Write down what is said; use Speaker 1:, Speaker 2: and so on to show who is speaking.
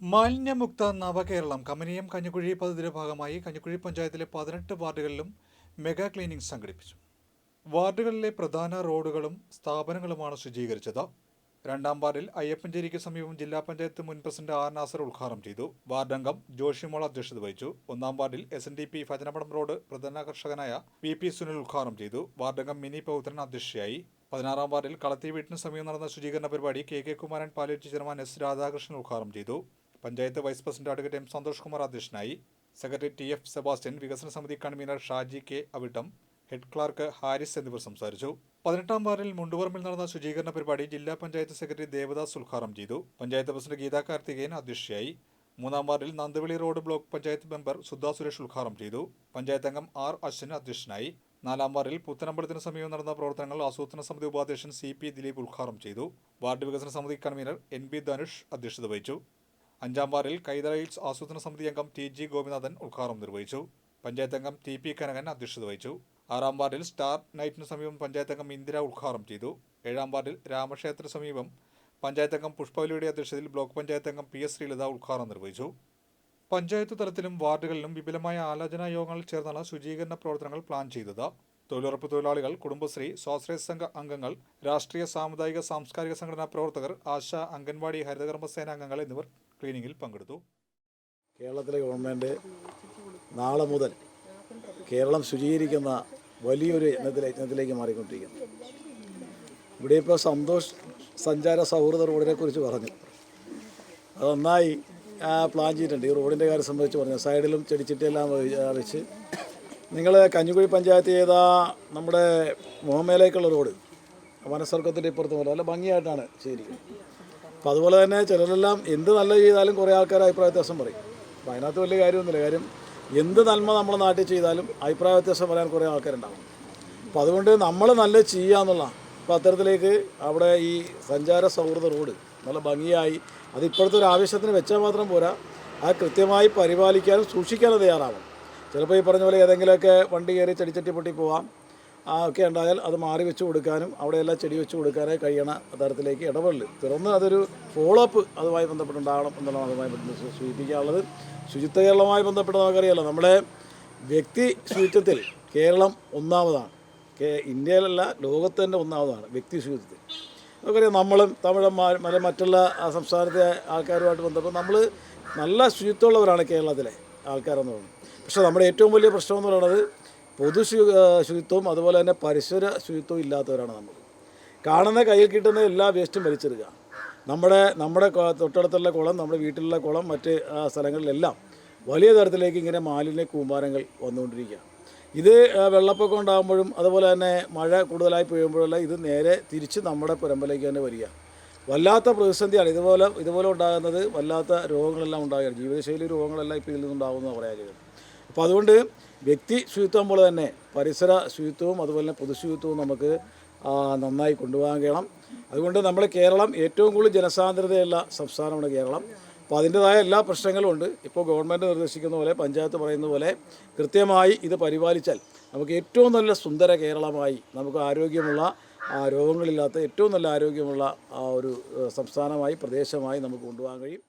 Speaker 1: മാലിന്യമുക്ത നവകേരളം കമനീയം കഞ്ഞിക്കുഴി പദ്ധതിയുടെ ഭാഗമായി കഞ്ഞിക്കുഴി പഞ്ചായത്തിലെ പതിനെട്ട് വാർഡുകളിലും മെഗാ ക്ലീനിംഗ് സംഘടിപ്പിച്ചു. വാർഡുകളിലെ പ്രധാന റോഡുകളും സ്ഥാപനങ്ങളുമാണ് ശുചീകരിച്ചത്. രണ്ടാം വാർഡിൽ അയ്യപ്പഞ്ചേരിക്ക് സമീപം ജില്ലാ പഞ്ചായത്ത് മുൻ പ്രസിഡന്റ് ആർ നാസർ ഉദ്ഘാടനം ചെയ്തു. വാർഡംഗം ജോഷിമോൾ അധ്യക്ഷത വഹിച്ചു. ഒന്നാം വാർഡിൽ എസ് എൻ ഡി പി ഭജനപടം റോഡ് പ്രധാന കർഷകനായ പി പി സുനിൽ ഉദ്ഘാടനം ചെയ്തു. വാർഡംഗം മിനി പൗത്രൻ അധ്യക്ഷയായി. പതിനാറാം വാർഡിൽ കളത്തി വീട്ടിന് സമീപം നടന്ന ശുചീകരണ പരിപാടി കെ കെ കുമാരൻ പാലേറ്റ് ചെയർമാൻ എസ് രാധാകൃഷ്ണൻ ഉദ്ഘാടനം ചെയ്തു. Panchayat vice president advocate M Santhosh Kumar അധ്യക്ഷനായി സെക്രട്ടറി ടി എഫ് സെബാസ്റ്റ്യൻ വികസന സമിതി കൺവീനർ ഷാജി കെ അവിട്ടം ഹെഡ് ക്ലാർക്ക് ഹാരിസ് എന്നിവർ സംസാരിച്ചു. പതിനെട്ടാം വാർഡിൽ മുണ്ടുപറമ്പിൽ നടന്ന ശുചീകരണ പരിപാടി ജില്ലാ പഞ്ചായത്ത് സെക്രട്ടറി ദേവദാസ് ഉദ്ഘാടനം ചെയ്തു. പഞ്ചായത്ത് പ്രസിഡന്റ് ഗീതാ കാർത്തികേയൻ അധ്യക്ഷയായി. മൂന്നാം വാർഡിൽ നന്ദവിളി road block panchayat member Sudha Suresh ഉദ്ഘാടനം ചെയ്തു. പഞ്ചായത്ത് അംഗം ആർ അശ്വിൻ അധ്യക്ഷനായി. നാലാം വാർഡിൽ പുത്തനമ്പലത്തിന് സമീപം നടന്ന പ്രവർത്തനങ്ങൾ ആസൂത്രണ സമിതി ഉപാധ്യക്ഷൻ സി പി ദിലീപ് ഉദ്ഘാടനം ചെയ്തു. വാർഡ് വികസന സമിതി കൺവീനർ എൻ ബി ധനുഷ് അധ്യക്ഷത വഹിച്ചു. അഞ്ചാം വാർഡിൽ കൈതറയിൽസ് ആസൂത്രണ സമിതി അംഗം ടി ജി ഗോപിനാഥൻ ഉദ്ഘാടനം നിർവഹിച്ചു. പഞ്ചായത്ത് അംഗം ടി പി കനകൻ അധ്യക്ഷത വഹിച്ചു. ആറാം വാർഡിൽ സ്റ്റാർ നൈറ്റിന് സമീപം പഞ്ചായത്ത് അംഗം ഇന്ദിര ഉദ്ഘാടനം ചെയ്തു. ഏഴാം വാർഡിൽ രാമക്ഷേത്ര സമീപം പഞ്ചായത്ത് അംഗം പുഷ്പവലിയുടെ അധ്യക്ഷതയിൽ ബ്ലോക്ക് പഞ്ചായത്ത് അംഗം പി എസ് ശ്രീലത ഉദ്ഘാടനം നിർവഹിച്ചു. പഞ്ചായത്ത് തലത്തിലും വാർഡുകളിലും വിപുലമായ ആലോചനാ യോഗങ്ങൾ ചേർന്നാണ് ശുചീകരണ പ്രവർത്തനങ്ങൾ പ്ലാൻ ചെയ്തത്. തൊഴിലുറപ്പ് തൊഴിലാളികൾ കുടുംബശ്രീ സ്വാശ്രയ സംഘ അംഗങ്ങൾ രാഷ്ട്രീയ സാമുദായിക സാംസ്കാരിക സംഘടനാ പ്രവർത്തകർ ആശ അംഗൻവാടി ഹരിതകർമ്മസേന അംഗങ്ങൾ എന്നിവർ ക്ലീനിങ്ങിൽ പങ്കെടുത്തു.
Speaker 2: കേരളത്തിലെ ഗവൺമെന്റ് നാളെ മുതൽ കേരളം ശുചീകരിക്കുന്ന വലിയൊരു യജ്ഞത്തിലെ യജ്ഞത്തിലേക്ക് മാറിക്കൊണ്ടിരിക്കുന്നു. ഇവിടെ ഇപ്പോൾ സന്തോഷ് സഞ്ചാര സൗഹൃദ റോഡിനെക്കുറിച്ച് പറഞ്ഞു. അത് നന്നായി പ്ലാൻ ചെയ്തിട്ടുണ്ട്. ഈ റോഡിന്റെ കാര്യം സംബന്ധിച്ച് പറഞ്ഞു. സൈഡിലും ചെടിച്ചിട്ടെല്ലാം വിചാരിച്ച് നിങ്ങൾ കഞ്ഞിക്കുഴി പഞ്ചായത്ത് ചെയ്ത നമ്മുടെ മുഹമ്മയിലേക്കുള്ള റോഡ്? വനസർഗത്തിന്റെ ഇപ്പുറത്ത് പോലെ. നല്ല ഭംഗിയായിട്ടാണ് ചെയ്തിരിക്കുന്നത്. അപ്പോൾ അതുപോലെ തന്നെ ചിലരെല്ലാം എന്ത് നല്ല ചെയ്താലും കുറേ ആൾക്കാർ അഭിപ്രായ വ്യത്യാസം പറയും. അപ്പോൾ അതിനകത്ത് വലിയ കാര്യമൊന്നുമില്ല. കാര്യം എന്ത് നന്മ നമ്മുടെ നാട്ടിൽ ചെയ്താലും അഭിപ്രായ വ്യത്യാസം പറയാൻ കുറേ ആൾക്കാരുണ്ടാവും. അപ്പോൾ അതുകൊണ്ട് നമ്മൾ നല്ല ചെയ്യുക എന്നുള്ള അപ്പോൾ അത്തരത്തിലേക്ക് അവിടെ ഈ സഞ്ചാര സൗഹൃദ റോഡ് നല്ല ഭംഗിയായി അത് ഇപ്പോഴത്തെ ഒരു ആവശ്യത്തിന് വെച്ചാൽ മാത്രം പോരാ. അത് കൃത്യമായി പരിപാലിക്കാനും സൂക്ഷിക്കാനും തയ്യാറാവണം. ചിലപ്പോൾ ഈ പറഞ്ഞ പോലെ ഏതെങ്കിലുമൊക്കെ വണ്ടി കയറി ചെടിച്ചട്ടി പൊട്ടി പോവാം. ഒക്കെ ഉണ്ടായാൽ അത് മാറി വെച്ച് കൊടുക്കാനും അവിടെയെല്ലാം ചെടി വെച്ച് കൊടുക്കാനേ കഴിയണ തരത്തിലേക്ക് ഇടപെടൽ തുറന്ന് അതൊരു ഫോളോ അപ്പ് അതുമായി ബന്ധപ്പെട്ടുണ്ടാകണം എന്നുള്ളതാണ് അതുമായി ബന്ധപ്പെട്ട് സൂചിപ്പിക്കാനുള്ളത്. ശുചിത്വ കേരളവുമായി ബന്ധപ്പെട്ട് നമുക്കറിയാലോ നമ്മുടെ വ്യക്തി ശുചിത്വത്തിൽ കേരളം ഒന്നാമതാണ്. ഇന്ത്യയിലല്ല ലോകത്ത് തന്നെ ഒന്നാമതാണ് വ്യക്തി ശുചിത്വത്തിൽ. നമുക്കറിയാം നമ്മളും തമിഴന്മാർ മറ്റേ മറ്റുള്ള സംസ്ഥാനത്തെ ആൾക്കാരുമായിട്ട് ബന്ധപ്പെട്ട് നമ്മൾ നല്ല ശുചിത്വമുള്ളവരാണ് കേരളത്തിലെ ആൾക്കാരെന്ന് പറയുന്നത്. പക്ഷേ നമ്മുടെ ഏറ്റവും വലിയ പ്രശ്നം എന്ന് പറയുന്നത് പൊതു ശുചിത്വവും അതുപോലെ തന്നെ പരിസര ശുചിത്വവും ഇല്ലാത്തവരാണ് നമ്മൾ. കാണുന്ന കയ്യിൽ കിട്ടുന്ന എല്ലാ വേസ്റ്റും വലിച്ചെടുക്കുക. നമ്മുടെ നമ്മുടെ തൊട്ടടുത്തുള്ള കുളം നമ്മുടെ വീട്ടിലുള്ള കുളം മറ്റ് സ്ഥലങ്ങളിലെല്ലാം വലിയ തരത്തിലേക്ക് ഇങ്ങനെ മാലിന്യ കൂമ്പാരങ്ങൾ വന്നുകൊണ്ടിരിക്കുക. ഇത് വെള്ളപ്പൊക്കം ഉണ്ടാകുമ്പോഴും അതുപോലെ തന്നെ മഴ കൂടുതലായി പെയ്യുമ്പോഴെല്ലാം ഇത് നേരെ തിരിച്ച് നമ്മുടെ പുരമ്പലേക്ക് തന്നെ വരിക. വല്ലാത്ത പ്രതിസന്ധിയാണ്. ഇതുപോലെ ഇതുപോലെ ഉണ്ടാകുന്നത് വല്ലാത്ത രോഗങ്ങളെല്ലാം ഉണ്ടാകുകയാണ് ജീവിതശൈലി രോഗങ്ങളെല്ലാം ഇപ്പോൾ ഇതിൽ നിന്നുണ്ടാകുമെന്ന് പറയാൻ ചെയ്യുന്നത് അപ്പോൾ അതുകൊണ്ട് വ്യക്തി ശുചിത്വം പോലെ തന്നെ പരിസര ശുചിത്വവും അതുപോലെ തന്നെ പൊതുശുചിത്വവും നമുക്ക് നന്നായി കൊണ്ടുപോകാൻ കഴിയണം. അതുകൊണ്ട് നമ്മൾ കേരളം ഏറ്റവും കൂടുതൽ ജനസാന്ദ്രതയുള്ള സംസ്ഥാനമാണ് കേരളം. അപ്പോൾ അതിന്റെതായ എല്ലാ പ്രശ്നങ്ങളും ഉണ്ട്. ഇപ്പോൾ ഗവൺമെന്റ് നിർദ്ദേശിക്കുന്ന പോലെ പഞ്ചായത്ത് പറയുന്ന പോലെ കൃത്യമായി ഇത് പരിപാലിച്ചാൽ നമുക്ക് ഏറ്റവും നല്ല സുന്ദര കേരളമായി നമുക്ക് ആരോഗ്യമുള്ള രോഗങ്ങളില്ലാത്ത ഏറ്റവും നല്ല ആരോഗ്യമുള്ള ഒരു സംസ്ഥാനമായി പ്രദേശമായി നമുക്ക് കൊണ്ടുപോകാൻ കഴിയും.